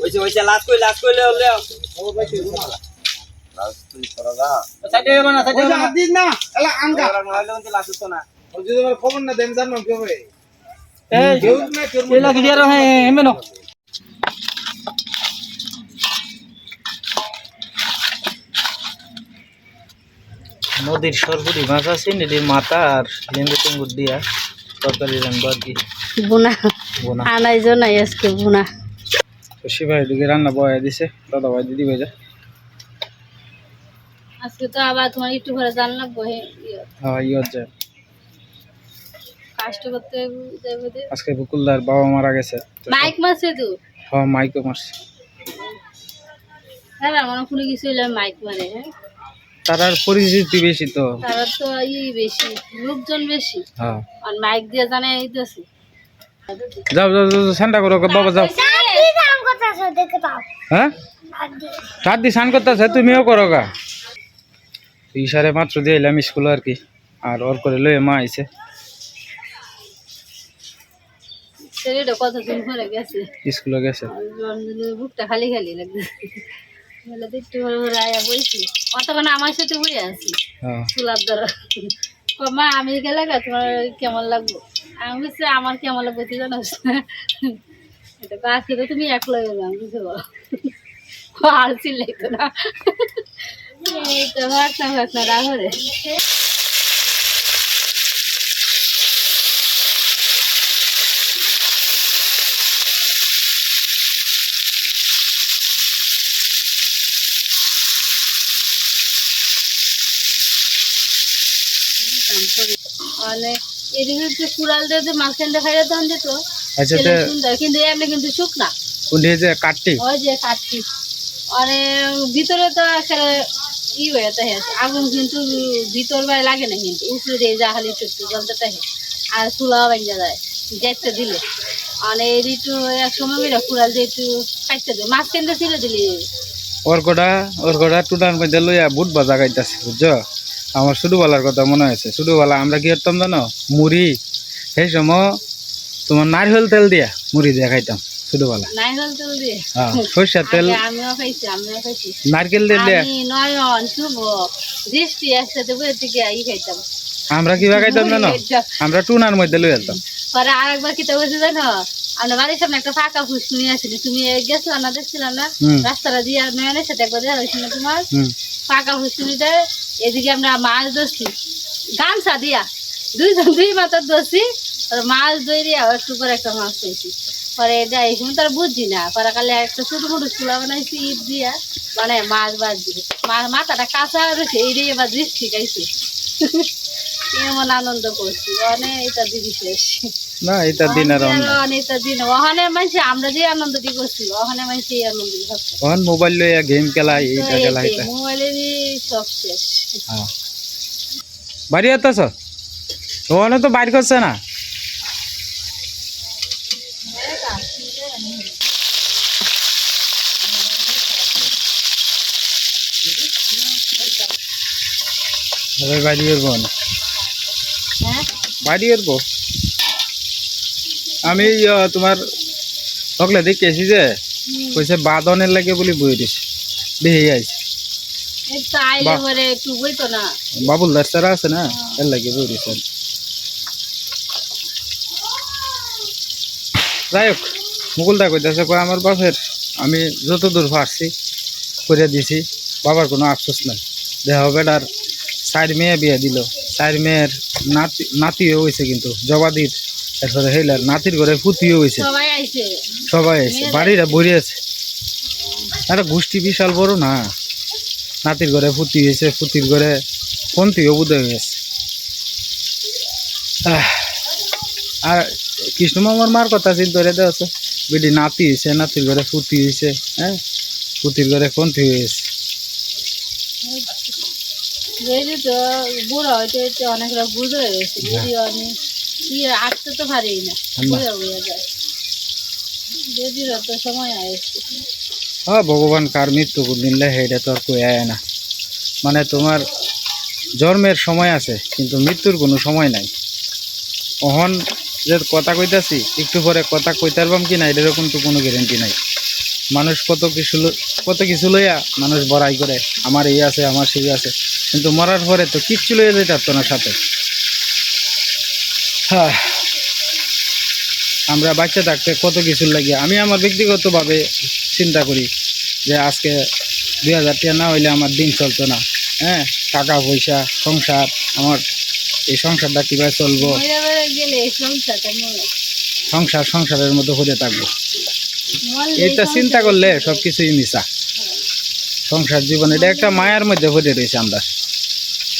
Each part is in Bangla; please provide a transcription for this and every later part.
হইছে হইছে লাস্ট কই লাস্ট কই লেও লেও। সাইডে গেবা না সাইডে ওই যে গেবা হাত দিস না এলা আনকা না লাস্ট তো না। ওই যে তোমার খবর না দেন জানো কেউ রে এই কেউ না। কেউ এলা কি দিয়ার হে এমে নদীর সরপুরি মাছ আছে নদীর মাথা আর লেম্বু টেম্বু দিয়া তরকারি রান্না আর কি। বুনা বোনা। আনাইজো নাই আজকে বুনা। খুশি ভাই দিকে রান্না বয়া দিছে দাদা ভাই দিদি ভাই আজকে তো আবার তোমার একটু করে জানলাম বহে হ্যাঁ ইয়ত যায় কাষ্ট করতে যাবে আজকে বকুলদার বাবা মারা গেছে। মাইক মারছে তো? হ্যাঁ মাইকও মারছে। হ্যাঁ আমার কোনো কিছু হইলে মাইক মারে হ্যাঁ। তার আর পরিচিতি বেশি তো। তারা তো ই বেশি লোকজন বেশি। হ্যাঁ। আর মাইক দিয়ে জানে এই তো আছে। যাও যাও যাও যাও, করো বাবা যাও। হ্যাঁ? চার দি স্নান করতেছে তুমিও করো গা। ইশারে মাত্র দিয়ে এলাম স্কুল আর কি আর ওর করে লয়ে মা আইছে। ছেলেটা কতদিন পরে গেছে? স্কুলে গেছে। বুকটা খালি খালি অতক্ষণ আমার সাথে বই আছি। হ্যাঁ। দ্বারা। মা, আমি গেলে তোমার কেমন লাগবো? আমি বলছি, আমার কেমন লাগবে তুই জানো? এটা আজকে তো তুমি একলা গেলে আমি বুঝতে পারো আর চিল্লাইতো না। এই তো ভাবনা ভাবনা রাহরে মানে এদিকে যে কুড়াল দিয়ে যে মাঝখান দেখাই তখন যেত আচ্ছা সুন্দর। কিন্তু এমনি কিন্তু সুখ না কোন যে কাটটি ওই যে কাটছি ভিতরে তো একেবারে ই হয়ে থাকে। আগুন কিন্তু ভিতর বাড়ি লাগে না কিন্তু। উপরে দিয়ে যা খালি একটু জ্বলতে থাকে। আর চুলা ভেঙে যায়। যেতে দিলে। মানে এই একটু এক সময় বেরো কুড়াল দিয়ে একটু মাঝখান দিয়ে ছিলে দিলি। ওর গোটা ওর মধ্যে লইয়া বুট বাজা গাইতেছে বুঝছ? আমার ছোটবেলার কথা মনে হয়েছে ছোটবেলা আমরা কি করতাম জানো? মুড়ি। সেই সময় তোমার নারকেল তেল দিয়া মুড়ি দিয়া খাইতাম ছোটবেলা। তেল দিয়ে? হ্যাঁ সরষের তেল। আমিও খাইছি আমিও খাইছি। নারকেল তেল দিয়া। আমি নয়ন শুভ দৃষ্টি একসাথে বইয়ে থেকে ই খাইতাম। আমরা কিবা খাইতাম জানো? আমরা টুনার মধ্যে লই যেতাম পরে আরেকবার কি তো জানো? আমরা বাড়ির সামনে একটা ফাঁকা ফুসকুনি নিয়ে আসিনি। তুমি গেছিলা না দেখছিলা না? রাস্তাটা দিয়ে নয়নের সাথে একবার দেখা হয়েছিল তোমার। ফাঁকা ফুসকুনিতে এদিকে আমরা মাছ ধরছি। গামছা দিয়া। দুইজন দুই মাথার ধরছি, আর মাছ ধরে একটু পরে একটা মাছ পেয়েছি পরে যাই এই সময় তারা বুঝছি না। পরে কালে একটা ছোট মোটো চুলা বানাইছি, ইট দিয়া মানে মাছ দিবে মা- মাথাটা কাঁচা রয়েছে দিয়ে এবার দৃষ্টি গাইছে এমন আনন্দ করছি। অনেক এটা দিদি শেষ। না এটা দিন আর অন্য অনেকটা দিন ওখানে মানছি আমরা যে আনন্দটি করছি ওখানে মানছি এই আনন্দটি করছে তখন মোবাইল লইয়া গেম খেলা এইটা খেলা এটা। মোবাইলেরই সব শেষ। হ্যাঁ। বাড়ি আতাছ? ওখানে তো বাইর করছে না। এবার বাড়ি এরবো না। হ্যাঁ? বাড়ি এরবো আমি ইয়া, তোমার সকলে দেখেছি যে কইছে বাদনের লাগে বলি বই দিছে। দেখে আইছে বাহ। পরে একটু বইতো না আছে না এর লাগে বই দিছে। যাই হোক মুকুলদা কইতেছে কয় আমার বাপের আমি যতদূর পারছি করে দিছি বাবার কোনো আফসোস নাই। দেহ বেটার চার মেয়ে বিয়ে দিল। চার মেয়ের নাতি নাতিও হয়েছে কিন্তু জবাদির এরপরে হেলার নাতির ঘরে পুতিও হয়েছে সবাই আছে বাড়িটা ভরে আছে। একটা গোষ্ঠী বিশাল বড় না। নাতির ঘরে পুতি হয়েছে পুতির ঘরে পন্থীও বুধ হয়ে গেছে আর কৃষ্ণ মামার মার কথা চিন্তা করে দেওয়া আছে। বেটি নাতি হয়েছে নাতির ঘরে পুতি হয়েছে হ্যাঁ? পুতির ঘরে পন্থী হয়েছে বুড়ো হইতে হইতে অনেক বুঝে হয়ে গেছে বুড়ি অনেক তো পারি না। বুড়ে বুঝে যায় যেদিন তো সময় আসছে হ্যাঁ ভগবান কার মৃত্যু দিনলে সেইটা তো আর কই আয় না। মানে তোমার জন্মের সময় আছে কিন্তু মৃত্যুর কোনো সময় নাই। অহন যে কথা কইতাছি একটু পরে কথা কইতে পারবাম কি না এরকম তো কোনো গ্যারেন্টি নাই। মানুষ কত কিছু কত কিছু লইয়া মানুষ বড়াই করে আমার এই আছে আমার সেই আছে। কিন্তু মরার পরে তো কিচ্ছু লইয়া যেতে পারতো না সাথে। হ্যাঁ। আমরা বাচ্চা থাকতে কত কিছু লাগে। আমি আমার ব্যক্তিগতভাবে চিন্তা করি যে আজকে দুই হাজার টাকা না হইলে আমার দিন চলতো না। হ্যাঁ টাকা পয়সা সংসার আমার এই সংসারটা কীভাবে চলবো? সংসার সংসারের মতো করে থাকব। এটা চিন্তা করলে সব কিছুই মিশা। সংসার জীবন এটা একটা মায়ার মধ্যে ভরে রয়েছে আমরা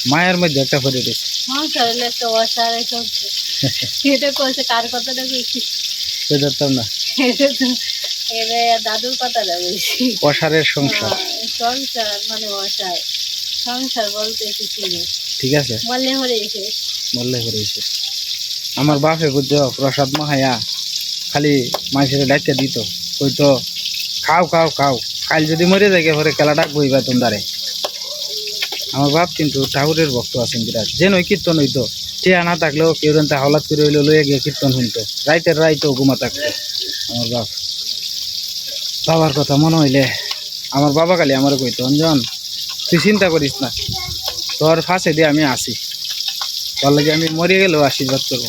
মায়ের মধ্যে একটা ভরে রয়েছে। এটা কইছে কার কথাটা কইছি? বুঝতাম না। এটা তো এটা দাদুর কথাটা বলছি। অসারের সংসার। হ্যাঁ, সংসার মানে অসার। সংসার বলতে কিছু নেই ঠিক আছে। হরে এসে আমার বাপে বুঝছ প্রসাদ মাহাইয়া খালি মাইসের ডাইতে দিত। কইতো খাও খাও খাও। কাল যদি মরে যায় পরে খেলাটা বইবা তোমরারে। আমার বাপ কিন্তু ঠাকুরের ভক্ত আছেন বিরাট। যে নয় কীর্তন হইতো। টিয়া না থাকলেও কেউ রেন্তে হাওলাত করে হইলে লইয়া গিয়ে কীর্তন শুনতো। রাইতের রাইতেও ঘুমা থাকতো। আমার বাপ বাবার কথা মনে হইলে আমার বাবা কালি আমার কইতো অঞ্জন তুই চিন্তা করিস না। তোর ফাঁসে দিয়ে আমি আসি। তার লাগে আমি মরে গেলেও আশীর্বাদ করব।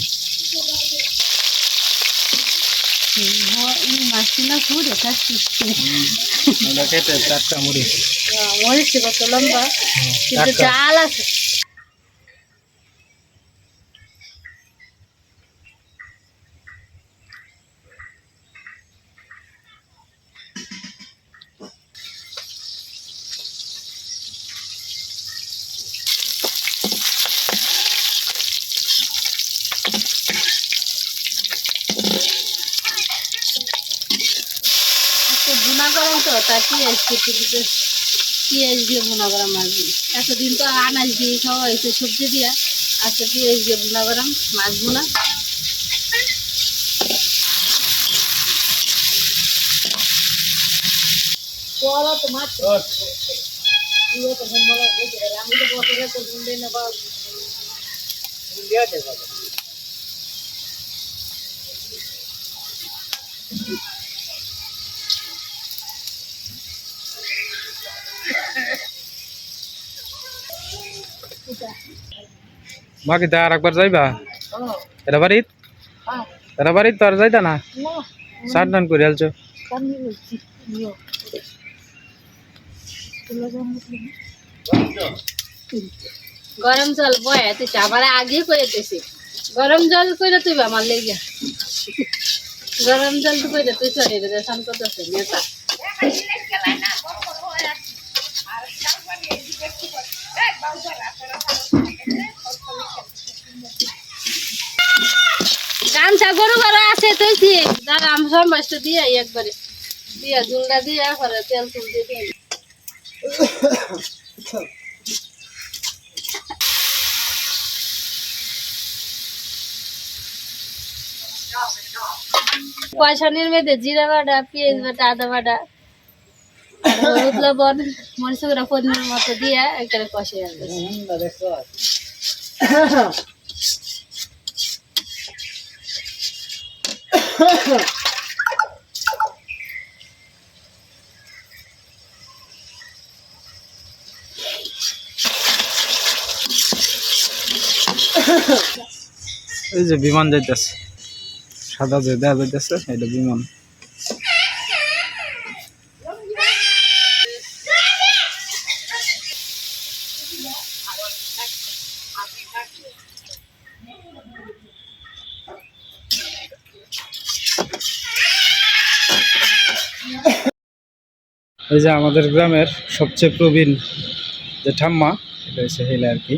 চারটা মুড়ি। মরেছে কত লম্বা। কিন্তু। চাল আছে আজকে তো তা পিঁয়াজ কেটে দিতে। পিঁয়াজ দিয়ে বুনা করা মাছ দিয়ে এতদিন তো আনাজ দিয়ে খাওয়া হয়েছে সবজি দিয়া। আজকে পিঁয়াজ দিয়ে বুনা। করাম মাছ বুনা বাকি তো আর একবার যাইবা? এটা বাড়িত? এটা বাড়িত তো আর যাইতা না? সার টান করে আলছো। গরম জল বয়াতেছে আমার আগে কইতেছে গরম জল কইরা তুই আমার লেগে গরম জল তো কইরা তুই চলে রে সান করতেছে নেতা গামছা গরু ঘরে আছে তুই কি দাঁড়া, আমি সম্বাসটা দিয়ে একবারে। দিয়া জুলটা দিয়ে পরে তেল তুল দিয়ে দিই পয়সানির মধ্যে জিরা বাটা, পেঁয়াজ বাটা, আদা বাটা হলুদ লবণ, মরিচ গুঁড়া পনির মতো দিয়ে একবারে কষে যাবে এই যে বিমান যাইতেছে। সাদা যে দেওয়া যাইতেছে এটা বিমান। এই যে আমাদের গ্রামের সবচেয়ে প্রবীণ যে ঠাম্মা, এটা হচ্ছে হেলে আর কি।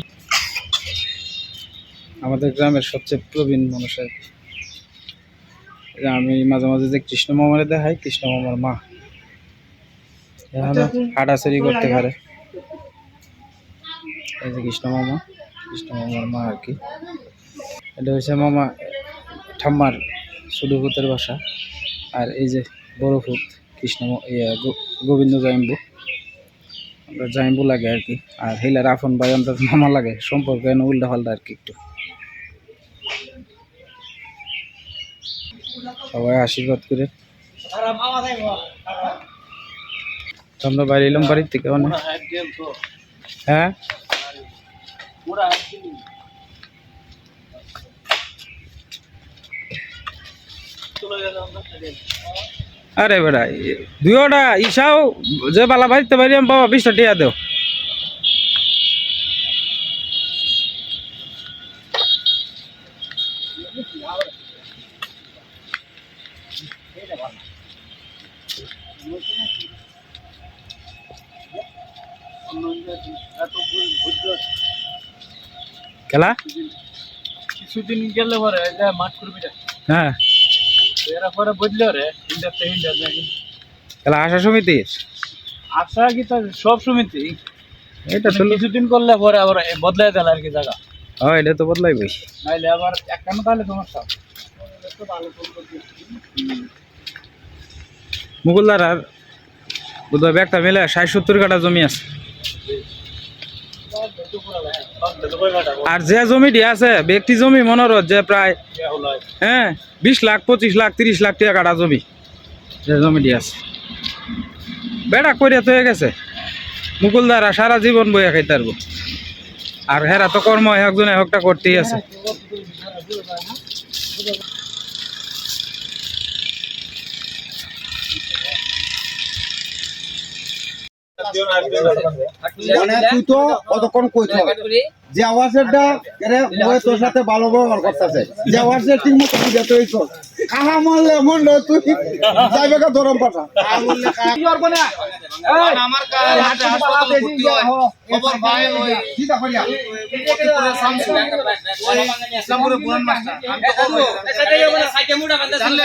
আমাদের গ্রামের সবচেয়ে প্রবীণ মানুষের এই যে আমি মাঝে মাঝে যে কৃষ্ণ মামারে দেখাই, কৃষ্ণ মামার মা। হাঁটাচড়ি করতে পারে। এই যে কৃষ্ণ মামা, কৃষ্ণ মামার মা আর কি। এটা হচ্ছে মামা, ঠাম্মার ছোটো ভূতের বাসা। আর এই যে বড় ভূত কৃষ্ণ গোবিন্দ জাইম্বু। আমরা জাইম্বু লাগে আর কি। আর হেলার আফন ভাই অন্তত মামা লাগে। সম্পর্ক এনে উল্টা পাল্টা আর কি একটু। সবাই আশীর্বাদ করে। আমরা বাইরে এলাম বাড়ির থেকে অনেক। হ্যাঁ? আরে বেড়া দুইটা ইসাও যে বালা বাড়িতে বাড়ি আমি বাবা বিশটা টিয়া দেও। খেলা? কিছুদিন গেলে পরে মাঠ করবি হ্যাঁ। এরা পরে বুঝলো রে ইন্ডিয়া আশা সমিতির আশা কি তো সব সমিতি? এটা তো কিছুদিন করলে পরে আবার বদলাই দিল আর কি জায়গা। হয় এটা তো বদলাইবই। নাইলে আবার একখানে তাহলে সমস্যা মুকুলদার আর বোধহয় মিলে ষাট সত্তর কাটা জমি আছে। আর যে জমিটি আছে ব্যক্তি জমি মনে রো যে প্রায় হ্যাঁ। বিশ লাখ পঁচিশ লাখ তিরিশ লাখ টাকা কাটা জমি। জমিটি আছে। বেড়া করিয়া তো হয়ে গেছে। মুকুলদারা সারা জীবন বইয়া খাইতে পারব। আর হেরা তো কর্ম, একজনে একটা করতেই আছে। মানে তুই তো কতক্ষণ কইছ যে আওয়াজেরটা এরে মই তোর সাথে ভালো ব্যবহার করতেছে যে আওয়াজের ঠিক মতো বুঝে তুই কর কাহা মারলে মন তুই যাইবে কা ধরম পাঠা কাহা মারলে কাহা করব না আমার কাল হাতে হাসপাতালে ভর্তি হয় খবর ভাই ওই চিন্তা করিয়া ইসলামপুরে পুরান মাস্টার আমি তো করব জানলে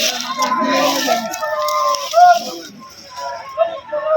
Thank you.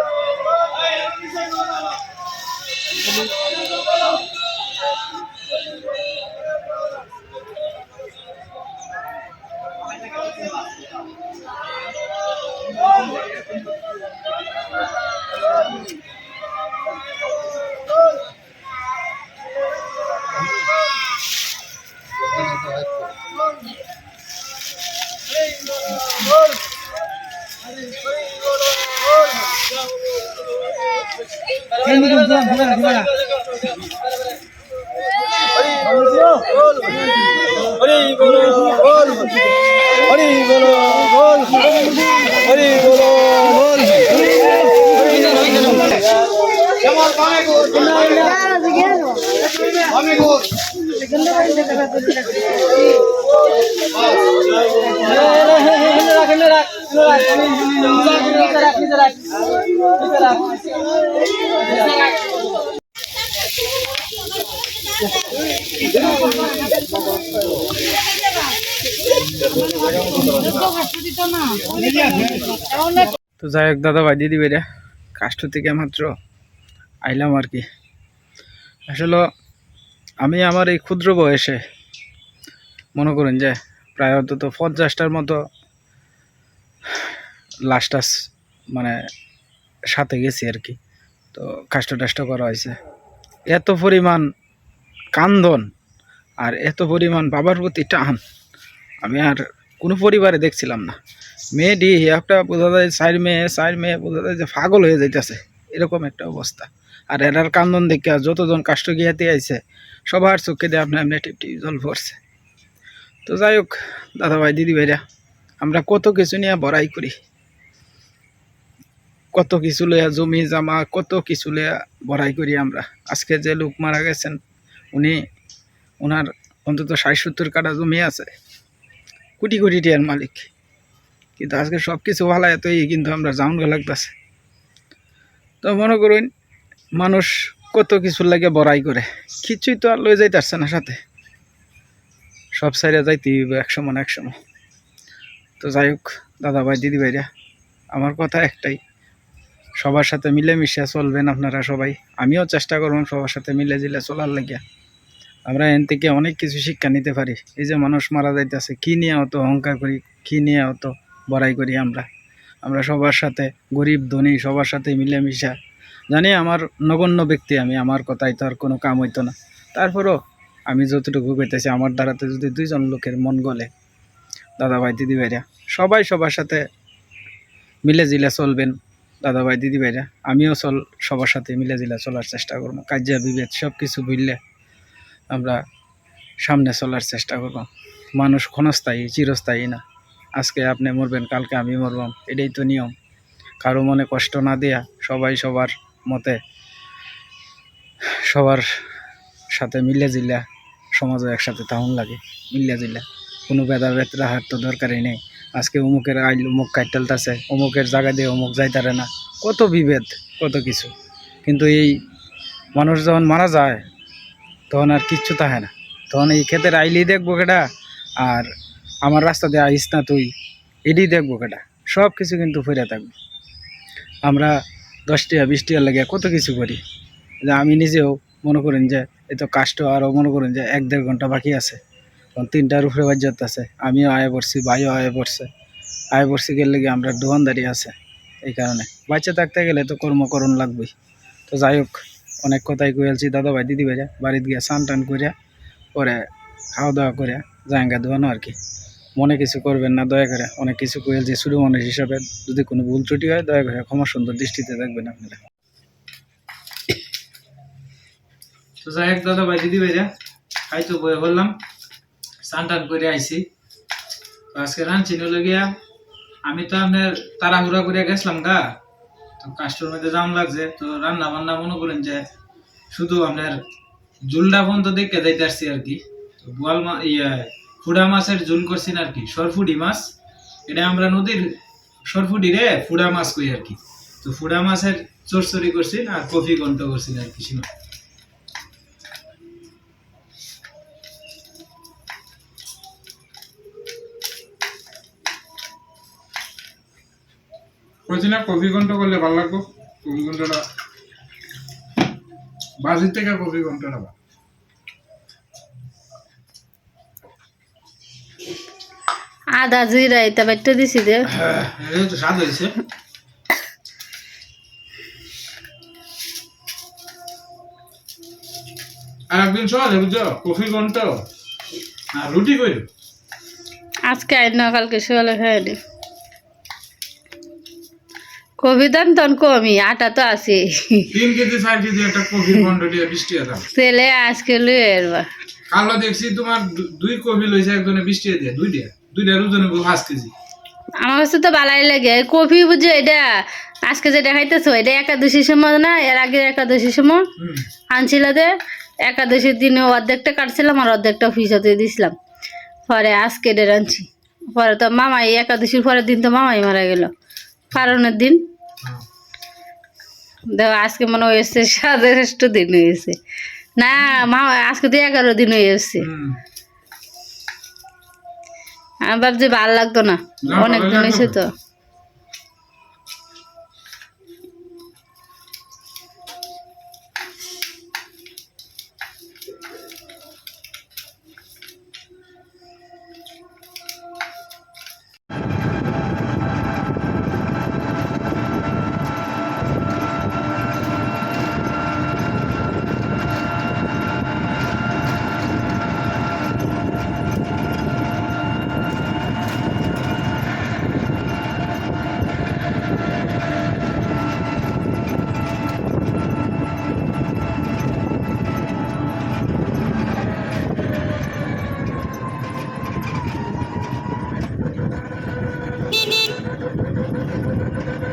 তো যাই হোক দাদা ভাই দিদি বেরা কাষ্ট থেকে মাত্র আইলাম আর কি। আসলে আমি আমার এই ক্ষুদ্র বয়সে মনে করেন যে প্রায় অন্তত পঞ্চাশটার মতো লাস্ট টাস মানে সাথে গেছি আর কি। তো কাষ্ট টাষ্ট করা হয়েছে। এত পরিমাণ কান্দন আর এত পরিমাণ বাবার প্রতি টান আমি আর কোনো পরিবারে দেখছিলাম না। মেয়েটি একটা বোঝা যায়, চার মেয়ে চার মেয়ে বোঝা যায় যে পাগল হয়ে যাইতেছে। এরকম একটা অবস্থা। আর এরার কান্দন দেখে যতজন কাষ্ট গিয়াতে আইছে, সবার চোখে দিয়ে আপনার এমনি টিপটি জল পড়ছে তো যাই হোক দাদা ভাই দিদি ভাইরা, আমরা কত কিছু নিয়ে বড়াই করি। কত কিছু লইয়া জমি জামা, কত কিছু লইয়া বড়াই করি আমরা। আজকে যে লোক মারা গেছেন, উনি ওনার অন্তত ষাট সত্তর কাটা জমি আছে। কোটি কোটি টিয়ার মালিক। কিন্তু আজকে সব কিছু ভালো এতই কিন্তু আমরা জাউন লাগতেছে তো মনে করুন মানুষ কত কিছুর লাগে বড়াই করে। কিছুই তো আর লয়ে যাইতেছে না সাথে। সব সাইডে যাইতে একশো মানে একশো তো যাই হোক, দাদা ভাই, দিদি ভাইরা, আমার কথা একটাই। সবার সাথে মিলেমিশে চলবেন আপনারা সবাই। আমিও চেষ্টা করব সবার সাথে মিলে জিলে চলার লাগিয়া। আমরা এন থেকে অনেক কিছু শিক্ষা নিতে পারি। এই যে মানুষ মারা যাইতেছে, কী নিয়ে অত অহংকার করি, কী নিয়ে অত বড়াই করি আমরা? আমরা সবার সাথে গরিব, ধনী, সবার সাথে মিলেমিশা জানি আমার নগণ্য ব্যক্তি আমি, আমার কথাই তো আর কোনো কাম হইতো না। তারপরও আমি যতটুকু করতেছি আমার দ্বারাতে যদি দুইজন লোকের মন গলে দাদা ভাই দিদি ভাইরা সবাই সবার সাথে মিলে জিলে চলবেন দাদা ভাই দিদি ভাইরা আমিও চল, সবার সাথে মিলে জিলে চলার চেষ্টা করব, কাজিয়া, বিভেদ সব কিছু বুঝলে আমরা সামনে চলার চেষ্টা করব। মানুষ ক্ষণস্থায়ী, চিরস্থায়ী না। আজকে আপনি মরবেন, কালকে আমি মরবাম এটাই তো নিয়ম। কারও মনে কষ্ট না দেয়া, সবাই সবার মতে সবার সাথে মিলে জিল্লা সমাজও একসাথে তাহন লাগে, মিলে জিল্লা। কোনো ভেদাভেদ রাখার তো দরকারই নেই। আজকে অমুকের আইল, অমুক কাইটালতাছে অমুকের জায়গা দিয়ে অমুক যাইতারে না। কত বিভেদ, কত কিছু। কিন্তু এই মানুষ যখন মারা যায়, তখন আর কিচ্ছু থাকে না। তখন এই ক্ষেতের আইলেই দেখব কেটা আর আমার রাস্তা দিয়ে আইস না তুই এটাই দেখব কেটা সব কিছু কিন্তু ফিরে থাকবে। আমরা দশটিয়া বিশটিয়া লাগে কত কিছু করি? যে আমি নিজেও মনে করেন যে এত কাষ্ট আরও মনে করেন যে এক দেড় ঘণ্টা বাকি আছে। তখন তিনটার উপরে বাজ্যত আছে। আমিও আয় পড়ছি, ভাইও আয় পড়ছে। আয় পড়ছি গেলে গিয়ে আমরা দোকানদারি আছে এই কারণে। বাচ্চা থাকতে গেলে তো কর্মকরণ লাগবেই। তো যাই হোক, অনেক কথাই কইলছি দাদা ভাই, দিদি ভাইরা, বাড়িতে গিয়ে স্নান টান করিয়া পরে খাওয়া দাওয়া করিয়া জায়গা দোয়ানো আর কি। মনে কিছু করবেন না, দয়া করে অনেক কিছু কইলছি শুরু মানুষ হিসাবে যদি কোনো ভুল ত্রুটি হয়, দয়া করে ক্ষমা সুন্দর দৃষ্টিতে দেখবেন আপনারা। তো যাই হোক দাদা ভাই দিদি ভাইরা, খাইতো বয়ে বললাম স্নান টান করে আইছি। তো আজকে রাঁধছি নলে গিয়া আমি তো আপনার তাড়াহুড়া করে গেছিলাম গা। তো কাস্টর মধ্যে জাম লাগছে, তো রান্না বান্না মনে করেন যে শুধু আপনার জুলটা পর্যন্ত দেখে যাইতে আসছি আর কি। বোয়াল মা ইয়ে ফুডা মাছের জুন করছি আর কি। সরফুডি মাছ, এটা আমরা নদীর সরফুডি রে ফুডা মাছ কই আর কি। তো ফুডা মাছের চরচরি করছি আর কফি গন্ট করছি আর কি, সীমা। বলছি না, কফি ঘন্ট করলে ভালো লাগবো? কফি ঘন্টটা বাজির থেকে কফি ঘন্টটা আদা জিরা এটা বাইটে দিছি দে। এটা তো স্বাদ হয়েছে। আর একদিন চলে বুঝছ কফি ঘন্ট। আর রুটি করি আজকে আইন না কালকে সকালে খাই নি কবি দাম তখন কমি আটা তো আছে তিন কেজি চার কেজি একটা কফি ঘন্ট দিয়ে বৃষ্টি দাম ছেলে আজকে লুয়ে কালো দেখছি তোমার দুই কফি লইছে একজনে বৃষ্টি দিয়ে দুইটা। দুইটা ওজনে পাঁচ কেজি। আমার কাছে তো বালাই লাগে। কফি বুঝছ এটা আজকে যেটা খাইতেছো? এটা একাদশীর সময় না এর আগে একাদশীর সময়? আনছিল দে একাদশীর দিনে অর্ধেকটা কাটছিলাম আর অর্ধেকটা ফিসাতে দিছিলাম। পরে আজকে এটা আনছি। পরে তো মামাই একাদশীর পরের দিন তো মামাই মারা গেল। কারণের দিন। দেখো আজকে মনে হয়েছে সাতাশষ্ট দিন হয়েছে। না মা আজকে তো এগারো দিন হয়ে এসছে আমি ভাবছি ভালো লাগতো না। অনেক তো দিন হয়েছে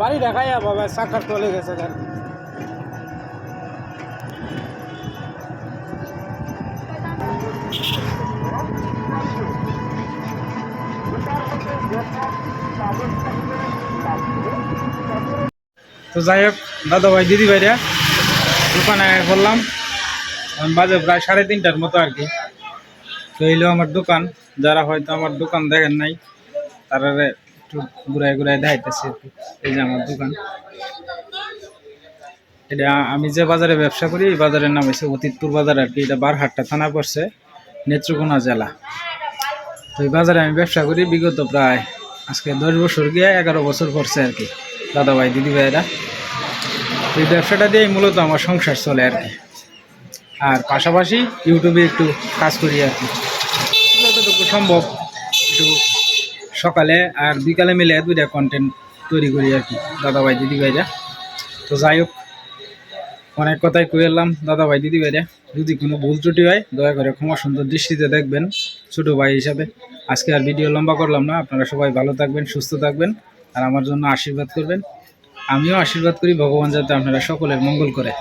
বাড়ি দেখাইয়া বাবা চাকার তলে গেছে তো যাই হোক দাদা ভাই দিদি ভাইরা দোকানে করলাম। বাজে প্রায় সাড়ে তিনটার মতো আর কি। তো এইলো আমার দোকান, যারা হয়তো আমার দোকান দেখেন নাই তারা একটু ঘুরাই ঘুরাই দেখাইতেছে একটু এই যে আমার দোকান। এটা আমি যে বাজারে ব্যবসা করি, এই বাজারের নাম হচ্ছে অতীতপুর বাজার আর কি। এটা বারহাট্টা থানা পড়ছে, নেত্রকোনা জেলা। তো এই বাজারে আমি ব্যবসা করি বিগত প্রায় আজকে দশ বছর গিয়ে এগারো বছর পড়ছে আর কি দাদা ভাই দিদি ভাইয়েরা এই ব্যবসাটা দিয়েই মূলত আমার সংসার চলে আর কি। আর পাশাপাশি ইউটিউবে একটু কাজ করি আর কি। যতটুকু সম্ভব, একটু সকালে আর বিকালে মিলে দুইটা কন্টেন্ট তৈরি করি আর কি দাদা ভাই দিদি ভাইরা তো যাই হোক, অনেক কথাই কয়ে এলাম দাদা ভাই দিদি ভাইরা যদি কোনো ভুল ত্রুটি হয়, দয়া করে ক্ষমা সুন্দর দৃষ্টিতে দেখবেন, ছোট ভাই হিসাবে। আজকে আর ভিডিও লম্বা করলাম না, আপনারা সবাই ভালো থাকবেন, সুস্থ থাকবেন, আর আমার জন্য আশীর্বাদ করবেন। আমিও আশীর্বাদ করি, ভগবান যাতে আপনারা সকলের মঙ্গল করে।